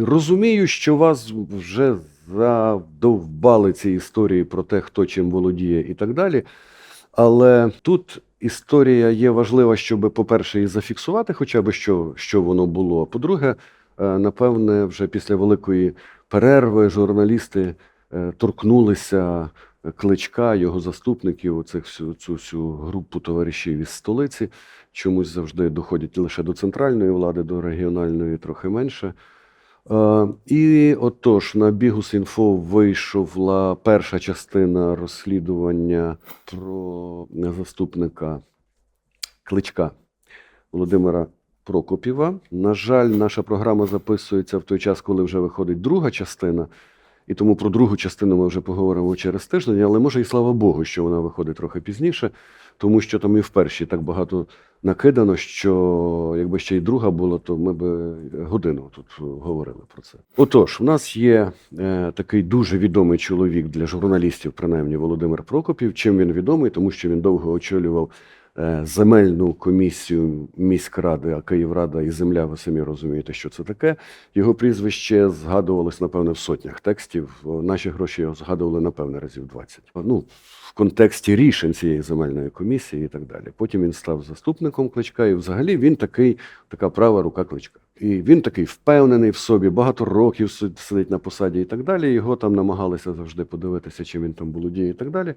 розумію, що вас вже задовбали ці історії про те, хто чим володіє і так далі. Але тут історія є важлива, щоб, по-перше, і зафіксувати, хоча б що, що воно було. А по-друге, е, напевне, вже після великої перерви журналісти е, торкнулися кличка, його заступників, оцих всю цю всю групу товаришів із столиці. Чомусь завжди доходять лише до центральної влади, до регіональної трохи менше. Е, І отож, на Бігус.Інфо вийшла перша частина розслідування про заступника Кличка Володимира Прокопіва. На жаль, наша програма записується в той час, коли вже виходить друга частина. І тому про другу частину ми вже поговоримо через тиждень, але може і слава Богу, що вона виходить трохи пізніше, тому що там і в першій так багато накидано, що якби ще й друга була, то ми б годину тут говорили про це. Отож, у нас є е, такий дуже відомий чоловік для журналістів, принаймні Володимир Прокопів. Чим він відомий? Тому що він довго очолював земельну комісію міськради, а Київрада і земля, ви самі розумієте, що це таке. Його прізвище згадувалось, напевне, в сотнях текстів. Наші гроші його згадували, напевне, разів 20. Ну, в контексті рішень цієї земельної комісії і так далі. Потім він став заступником кличка, і взагалі він такий, така права рука кличка. І він такий впевнений в собі, багато років си- сидить на посаді і так далі. Його там намагалися завжди подивитися, чим він там володіє і так далі.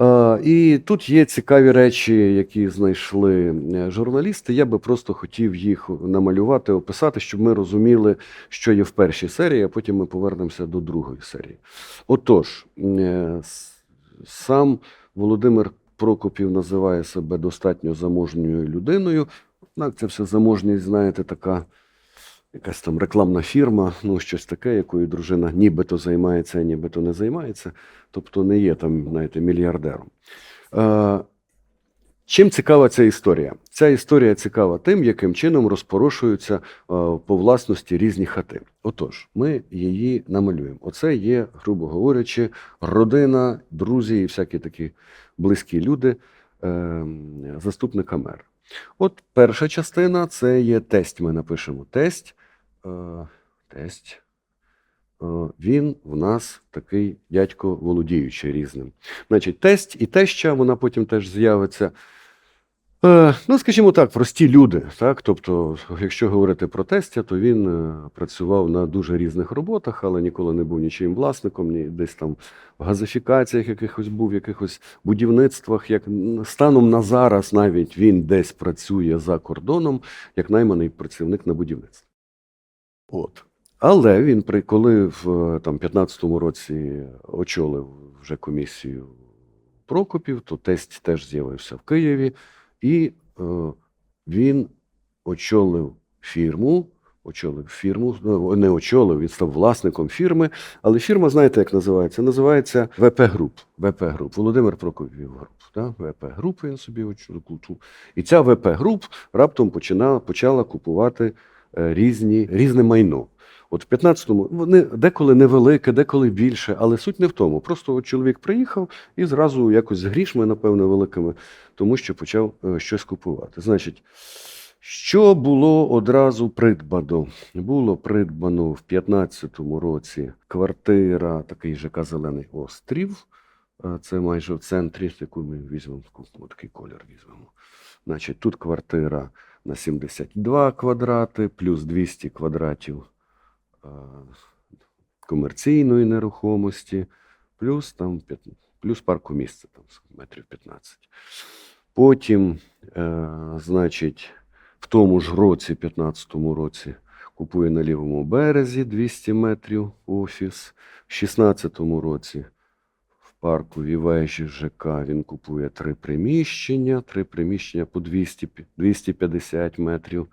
Е, І тут є цікаві речі, які знайшли е, журналісти. Я би просто хотів їх намалювати, описати, щоб ми розуміли, що є в першій серії, а потім ми повернемося до другої серії. Отож, е, сам Володимир Прокопів називає себе достатньо заможньою людиною. Однак це все заможність, знаєте, така якась там рекламна фірма, ну щось таке, якою дружина нібито займається, нібито не займається. Тобто не є там, знаєте, мільярдером. Е, чим цікава ця історія? Ця історія цікава тим, яким чином розпорошуються е, по власності різні хати. Отож, ми її намалюємо. Оце є, грубо говорячи, родина, друзі і всякі такі близькі люди е, заступника мера. От перша частина це є тесть. Ми напишемо тесть. Е, тесть. Е, він в нас такий дядько володіючий різним. Значить, тесть і теща, вона потім теж з'явиться. Е, ну, скажімо так, прості люди. Так? Тобто, якщо говорити про тестя, то він працював на дуже різних роботах, але ніколи не був нічим власником, ні десь там в газифікаціях якихось був, в якихось будівництвах. Як станом на зараз навіть він десь працює за кордоном, як найманий працівник на будівництві. От. Але він, коли в е, там, 15-му році очолив вже комісію Прокопів, то тесть теж з'явився в Києві, і е, він очолив фірму. Очолив фірму, ну, не очолив, він став власником фірми. Але фірма, знаєте, як називається? Називається ВП Груп. ВП Груп. Володимир Прокопів Груп. Да? ВП Груп він собі очолив. І ця ВП Груп раптом почина, почала купувати е, різні, різне майно. От в 15-му вони деколи невелике, деколи більше, але суть не в тому. Просто от чоловік приїхав і зразу якось з грішми, напевно, великими, тому що почав е, щось купувати. Значить, що було одразу придбано? Було придбано в 15-му році квартира, такий ЖК Зелений острів. Е, Це майже в центрі, яку ми візьмемо, такий колір візьмемо. Значить, тут квартира на 72 квадрати, плюс 200 квадратів комерційної нерухомості, плюс там плюс парку місця, там метрів 15. Потім, е, значить, в тому ж році, 15-му році, купує на лівому березі 200 метрів офіс. В 16-му році парку вежі ЖК він купує три приміщення, три приміщення по 200, 250 метрів.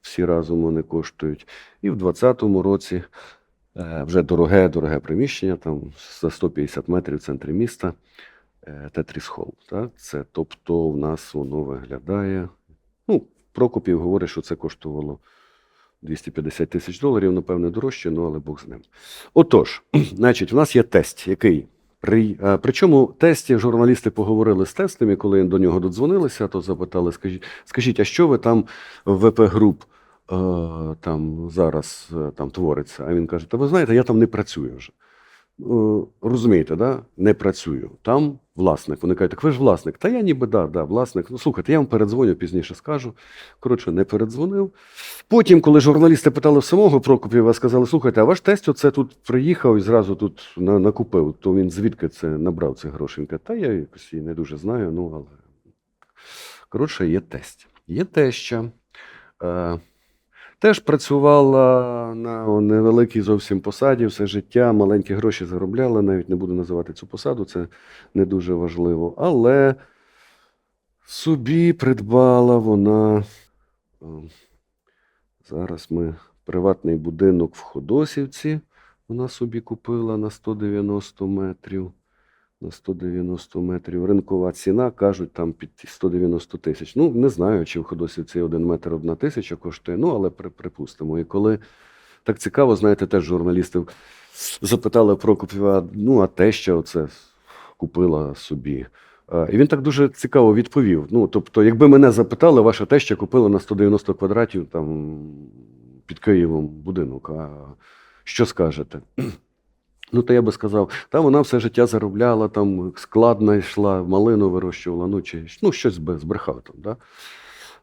Всі разом вони коштують. І в 20-му році е, вже дороге, дороге приміщення, там за 150 метрів в центрі міста. е, Тетріс Холл. Це, тобто, в нас воно виглядає. Ну, Прокопів говорить, що це коштувало 250 тисяч доларів, напевне, дорожче, ну але Бог з ним. Отож, значить, в нас є тест, який. Е, причому тесті журналісти поговорили з тестом, і коли до нього додзвонилися, то запитали: скажіть, скажіть, а що ви там в ВП груп е, там зараз е, там твориться. А він каже: Та ви знаєте, я там не працюю вже. Е, Розумієте, да? не працюю. Там власник. Вони кажуть, так ви ж власник. Та я ніби да, да, власник. Ну слухайте, я вам передзвоню, пізніше скажу. Коротше, не передзвонив. Потім, коли журналісти питали самого Прокопєва, сказали: слухайте, а ваш тесть оце тут приїхав і зразу тут на- накупив, то він звідки це набрав? Він каже, та я якось її не дуже знаю, ну але. Коротше, є тесть. Є теща. Е, Теж працювала на невеликій зовсім посаді все життя, маленькі гроші заробляла, навіть не буду називати цю посаду, це не дуже важливо. Але собі придбала вона. е, Зараз ми приватний будинок в Ходосівці. Вона собі купила на 190 метрів. На 190 метрів. Ринкова ціна, кажуть, там під 190 тисяч. Ну, не знаю, чи в Ходосівці один метр одна тисяча коштує, ну, але при, припустимо. І коли так цікаво, знаєте, теж журналістів запитали Прокопєва, ну, а те, що оце купила собі. І він так дуже цікаво відповів. Ну, тобто, якби мене запитали, ваша теща купила на 190 квадратів там під Києвом будинок. А що скажете? Ну, то я би сказав, та вона все життя заробляла, там складно йшла, малину вирощувала, ну чи ну, щось збрехав там. Да?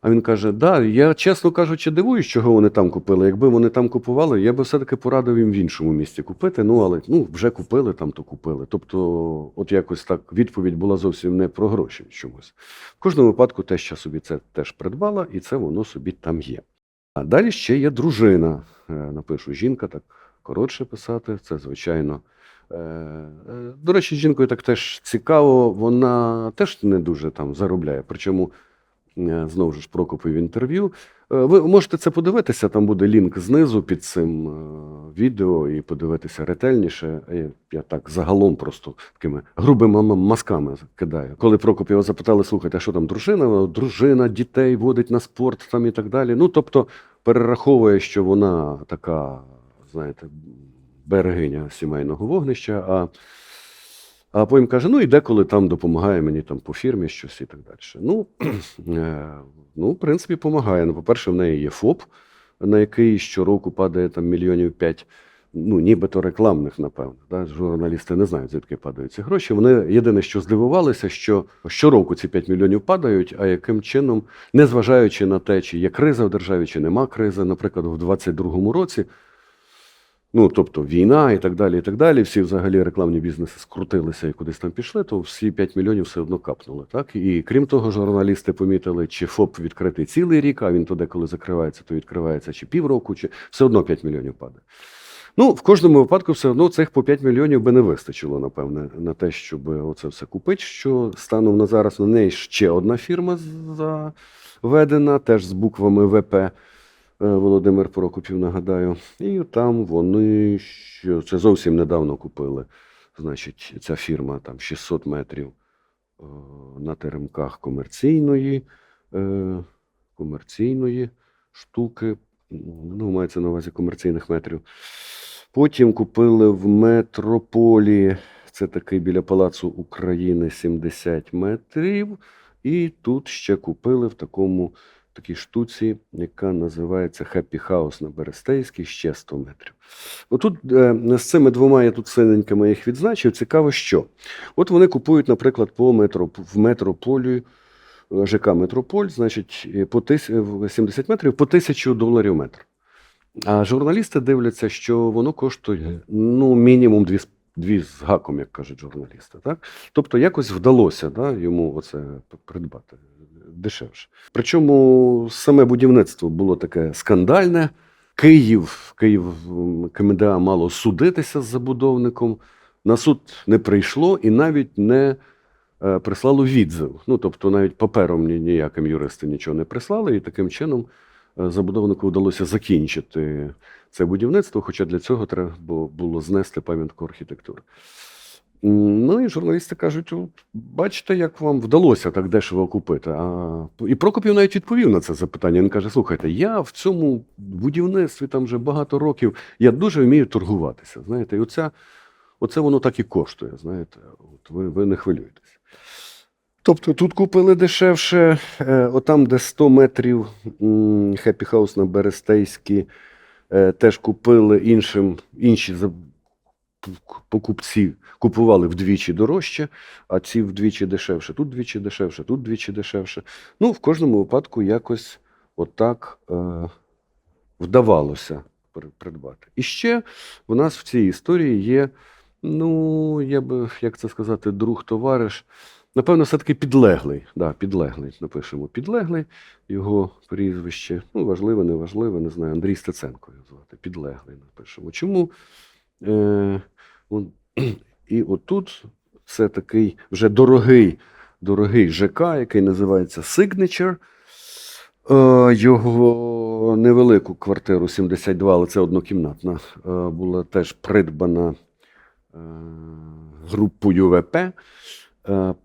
А він каже: Да, я, чесно кажучи, дивуюсь, чого вони там купили. Якби вони там купували, я би все-таки порадив їм в іншому місці купити. Ну, але ну, вже купили там, то купили. Тобто, от якось так відповідь була зовсім не про гроші чомусь. В кожному випадку те, що собі це теж придбала, і це воно собі там є. А далі ще є дружина. Е, Напишу жінка, так коротше писати. Це звичайно. Е, е, До речі, з жінкою так теж цікаво, вона теж не дуже там заробляє. Причому е, знову ж Прокопів інтерв'ю. Е, Ви можете це подивитися, там буде лінк знизу під цим відео і подивитися ретельніше. Я так загалом просто такими грубими мазками кидаю. Коли Прокопєва запитали, слухайте, а що там дружина? Дружина, дітей водить на спорт там і так далі. Ну, тобто перераховує, що вона така, знаєте, берегиня сімейного вогнища. А а потім каже: ну і деколи там допомагає мені там по фірмі щось і так далі. Ну, е, ну в принципі, допомагає. Ну, по-перше, в неї є ФОП, на який щороку падає там мільйонів п'ять. Ну, нібито рекламних, напевно. Да? Журналісти не знають, звідки падають ці гроші. Вони єдине, що здивувалися, що щороку ці 5 мільйонів падають, а яким чином, незважаючи на те, чи є криза в державі, чи нема кризи, наприклад, в 22-му році. Ну, тобто війна і так далі, і так далі. Всі взагалі рекламні бізнеси скрутилися і кудись там пішли, то всі 5 мільйонів все одно капнули. Так? І крім того, журналісти помітили, чи ФОП відкритий цілий рік, а він то деколи закривається, то відкривається чи півроку, чи все одно 5 мільйонів падає. Ну, в кожному випадку, все одно цих по 5 мільйонів би не вистачило, напевне, на те, щоб оце все купити. Що станом на зараз на неї ще одна фірма заведена, теж з буквами ВП. Е, Володимир Прокопів, нагадаю. І там вони що це зовсім недавно купили. Значить, ця фірма там 600 метрів е, на теремках комерційної, е, комерційної штуки. Ну, мається на увазі комерційних метрів. Потім купили в метрополі, це такий біля Палацу України 70 метрів. І тут ще купили в такому такій штуці, яка називається Happy House на Берестейській, ще 100 метрів. Отут е, з цими двома я тут синенькими їх відзначив. Цікаво, що. От вони купують, наприклад, по метро, в метрополі, е, ЖК Метрополь, значить, е, по тис... е, 70 метрів по тисячу доларів метр. А журналісти дивляться, що воно коштує ну, мінімум дві, з- дві з гаком, як кажуть журналісти. Так? Тобто якось вдалося да, йому оце придбати дешевше. Причому саме будівництво було таке скандальне. Київ, Київ КМДА мало судитися з забудовником. На суд не прийшло і навіть не е, прислало відзив. Ну, тобто, навіть папером ніяким юристи нічого не прислали, і таким чином е, забудовнику вдалося закінчити це будівництво, хоча для цього треба було знести пам'ятку архітектури. Ну і журналісти кажуть: бачите, як вам вдалося так дешево купити. А і Прокопів навіть відповів на це запитання. Він каже: слухайте, я в цьому будівництві там вже багато років, я дуже вмію торгуватися. Знаєте, і оця, оце воно так і коштує. Знаєте, от ви, ви не хвилюєтесь. Тобто тут купили дешевше, е, отам, де 100 метрів Happy House на Берестейській, е, теж купили іншим, інші покупці купували вдвічі дорожче, а ці вдвічі дешевше, тут вдвічі дешевше, тут вдвічі дешевше. Ну, в кожному випадку якось отак е, вдавалося придбати. І ще в нас в цій історії є, ну, я би, як це сказати, друг, товариш. Напевно, все-таки підлеглий. Да, підлеглий. Напишемо підлеглий. Його прізвище. Ну, важливе, не важливе, не знаю. Андрій Стеценко його звати. Підлеглий напишемо. Чому? Е, і отут це такий вже дорогий, дорогий ЖК, який називається Signature. Е, Його невелику квартиру 72, але це однокімнатна, е, була теж придбана е, групою ВП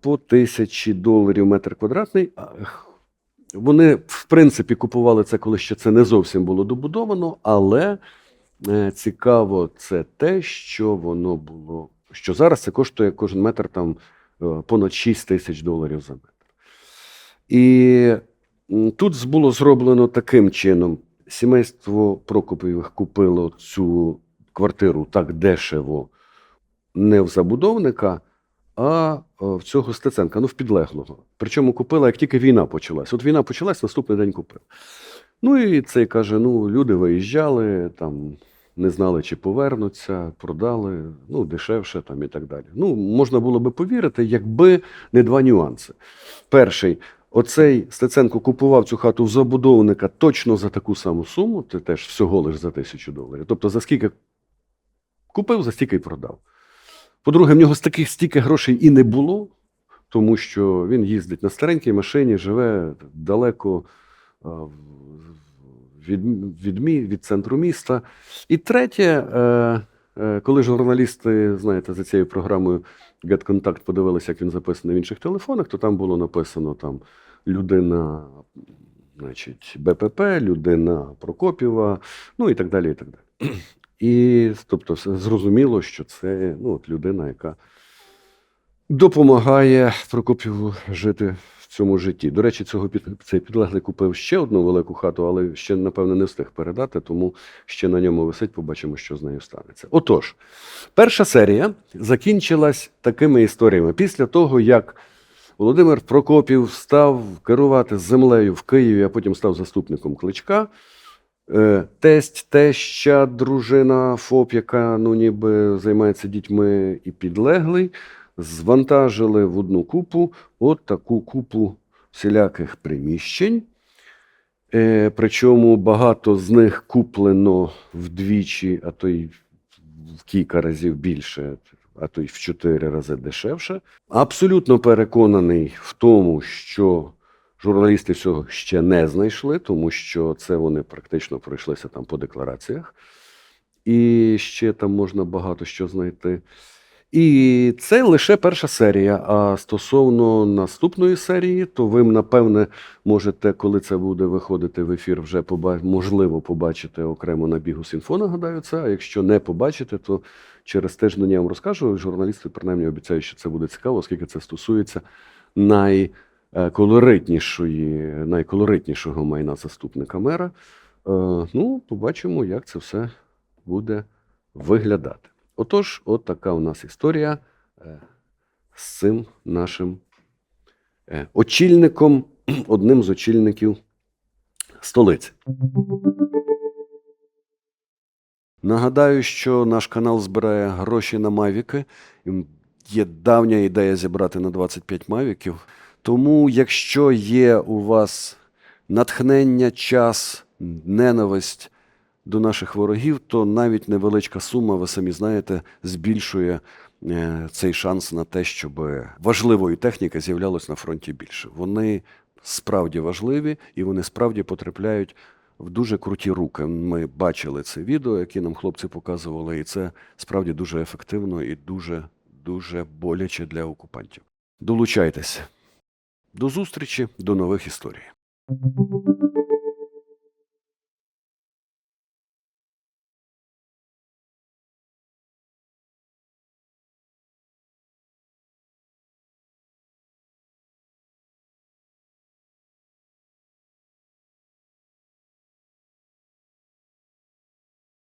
по тисячі доларів метр квадратний. Вони, в принципі, купували це, коли ще це не зовсім було добудовано, але цікаво це те, що воно було. Що зараз це коштує кожен метр там е, понад 6 тисяч доларів за метр. І тут було зроблено таким чином: сімейство Прокопових купило цю квартиру так дешево, не в забудовника, а е, в цього Стеценка, ну в підлеглого. Причому купила, як тільки війна почалась. От війна почалась, наступний день купив. Ну і цей каже: ну, люди виїжджали, там не знали, чи повернуться, продали, ну, дешевше там і так далі. Ну, можна було би повірити, якби не два нюанси. Перший, оцей Стеценко купував цю хату в забудовника точно за таку саму суму, це теж всього лиш за тисячу доларів. Тобто, за скільки купив, за стільки й продав. По-друге, в нього з таких стільки грошей і не було, тому що він їздить на старенькій машині, живе далеко від, від, мі- від центру міста. І третє, е, е, коли журналісти, знаєте, за цією програмою GetContact подивилися, як він записаний в інших телефонах, то там було написано там людина, значить, БПП, людина Прокопіва, ну і так далі. І так далі. І тобто, зрозуміло, що це ну, от людина, яка допомагає Прокопіву жити в цьому житті. До речі, цього під, цей підлеглий купив ще одну велику хату, але ще, напевно, не встиг передати, тому ще на ньому висить, побачимо, що з нею станеться. Отож, перша серія закінчилась такими історіями. Після того, як Володимир Прокопів став керувати землею в Києві, а потім став заступником кличка. Е, Тесть, теща, дружина ФОП, яка ну, ніби займається дітьми і підлеглий, звантажили в одну купу от таку купу всіляких приміщень. Е, Причому багато з них куплено вдвічі, а то й в кілька разів більше, а то й в чотири рази дешевше. Абсолютно переконаний в тому, що журналісти цього ще не знайшли, тому що це вони практично пройшлися там по деклараціях. І ще там можна багато що знайти. І це лише перша серія. А стосовно наступної серії, то ви, напевне, можете, коли це буде виходити в ефір, вже поба- можливо побачити окремо на бігу Сінфо, нагадаю це. А якщо не побачите, то через тиждень я вам розкажу. Журналісти принаймні обіцяють, що це буде цікаво, оскільки це стосується найколоритнішої, найколоритнішого майна заступника мера. Е, Ну, побачимо, як це все буде виглядати. Отож, от така у нас історія е, з цим нашим е, очільником, одним з очільників столиці. Нагадаю, що наш канал збирає гроші на мавіки. Є давня ідея зібрати на 25 мавіків. Тому, якщо є у вас натхнення, час, ненависть до наших ворогів, то навіть невеличка сума, ви самі знаєте, збільшує е, цей шанс на те, щоб важливої техніки з'являлось на фронті більше. Вони справді важливі і вони справді потрапляють в дуже круті руки. Ми бачили це відео, яке нам хлопці показували, і це справді дуже ефективно і дуже, дуже боляче для окупантів. Долучайтеся. До зустрічі, до нових історій.